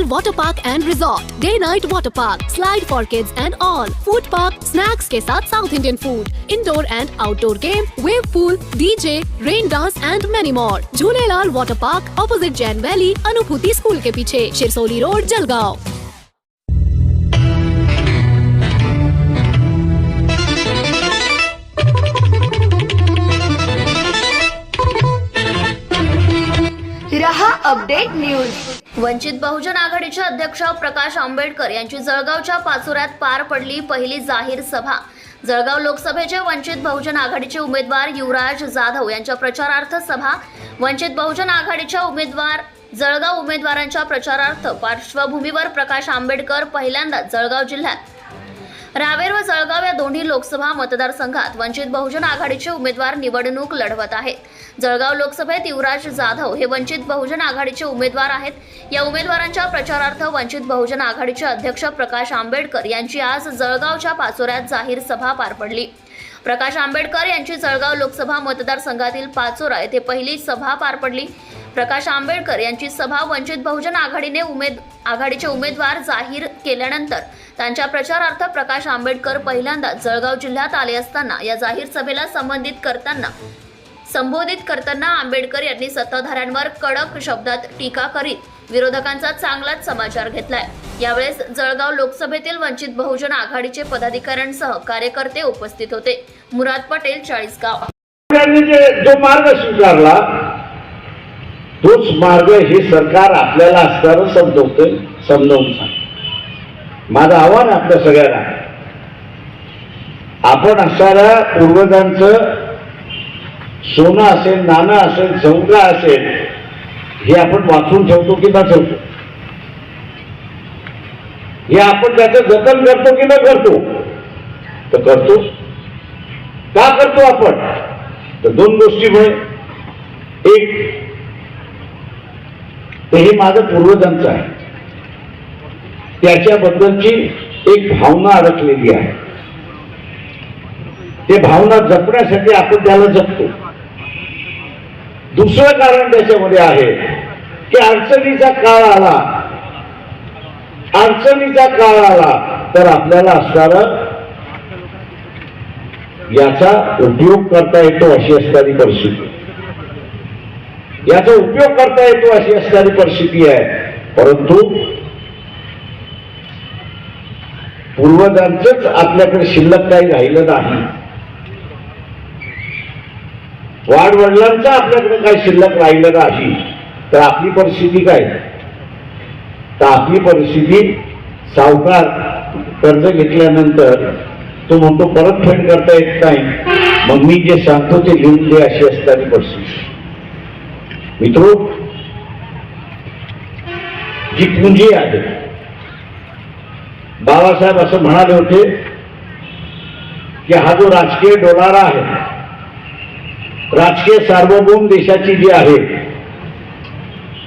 Bhopal Water Park and Resort, Day Night Water Park, Slide for Kids and All, Food Park, snacks के साथ south Indian food indoor and outdoor game wave pool DJ rain dance and many more Jhulelal water park opposite Jain valley Anubhuti school के पीछे Shirsoli road Jalgaon रहा update news Vanchit Bahujan आघाडीचे अध्यक्ष प्रकाश आंबेडकर यांची जळगावच्या पाचोऱ्यात पार पडली पहिली जाहीर सभा. जळगाव लोकसभेचे वंचित बहुजन आघाडीचे उमेदवार युवराज जाधव यांच्या प्रचारार्थ सभा. वंचित बहुजन आघाडीच्या उमेदवार जळगाव उमेदवारांच्या प्रचारार्थ पार्श्वभूमीवर प्रकाश आंबेडकर पहिल्यांदा जळगाव जिल्ह्यात. रावेर व जळगाव या दोन्ही लोकसभा मतदारसंघात वंचित बहुजन आघाडीचे उमेदवार निवडणूक लढवत आहेत. जळगाव लोकसभेत युवराज जाधव हे वंचित बहुजन आघाडीचे उमेदवार आहेत. या उमेदवारांच्या प्रचारार्थ वंचित बहुजन आघाडीचे अध्यक्ष प्रकाश आंबेडकर यांची आज जळगावच्या पाचोऱ्यात जाहीर सभा पार पडली. प्रकाश आंबेडकर यांची जळगाव लोकसभा मतदारसंघातील पाचोरा येथे पहिली सभा पार पडली. प्रकाश आंबेडकर यांची सभा वंचित बहुजन आघाडीने उमेद आघाडीचे उमेदवार जाहीर केल्यानंतर त्यांच्या प्रचारार्थ प्रकाश आंबेडकर पहिल्यांदा जळगाव जिल्ह्यात आले असताना या जाहीर सभेला संबंधित करताना संबोधित करताना आंबेडकर यांनी सत्ताधाऱ्यांवर कडक शब्दात टीका करीत विरोधकांचा चांगलाच समाचार घेतलाय. यावेळेस जळगाव लोकसभेतील वंचित बहुजन आघाडीचे पदाधिकाऱ्यांसह कार्यकर्ते उपस्थित होते. मुराद पटेल चाळीसगाव. जो मार्ग स्वीकारला तोच मार्ग हे सरकार आपल्याला असताना समजवतोय समजावून सांग माझं आव्हान आपल्या सगळ्यांना. आपण असणाऱ्या पूर्वजांचं सोनं असेल नाणं असेल चौका असेल हे आपण वाचून ठेवतो की न ठेवतो? हे आपण त्याचं जतन करतो की न करतो? तर करतो. का करतो आपण? तर दोन गोष्टीमुळे एक हे माझं पूर्वजांचं आहे. त्याच्याबद्दलची एक भावना अडकलेली आहे. ते भावना जपण्यासाठी आपण त्याला जपतो. दुसरं कारण त्याच्यामध्ये आहे की अडचणीचा काळ आला. अडचणीचा काळ आला तर आपल्याला असणारं याचा उपयोग करता येतो अशी असणारी परिस्थिती. याचा उपयोग करता येतो अशी असणारी परिस्थिती आहे. परंतु पूर्वजांचंच आपल्याकडे शिल्लक काही राहिलं नाही. वाडवडिलांचं आपल्याकडे काय शिल्लक राहिलं का अशी? तर आपली परिस्थिती काय? तर आपली परिस्थिती सावकार कर्ज घेतल्यानंतर तो म्हणतो परतफेड करता येत नाही. मग मी जे सांगतो ते लिहून दे अशी असतात परिस्थिती. मित्रो जी पुंजी आहे बाबासाहेब असं म्हणाले होते की हा जो राजकीय डोलारा आहे राजकीय सार्वभौम देशाची जी आहे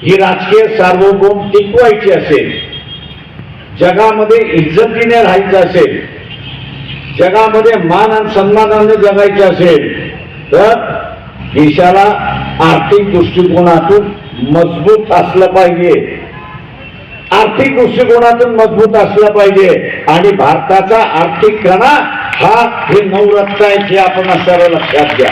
ही राजकीय सार्वभौम टिकवायची असेल जगामध्ये इज्जतीने राहायचं असेल जगामध्ये मान आणि सन्मानाने जगायचं असेल तर देशाला आर्थिक दृष्टिकोनातून मजबूत असलं पाहिजे. आर्थिक दृष्टिकोनातून मजबूत असलं पाहिजे. आणि भारताचा आर्थिक कणा हा हे नवरत्न आहे हे आपण असं लक्षात घ्या.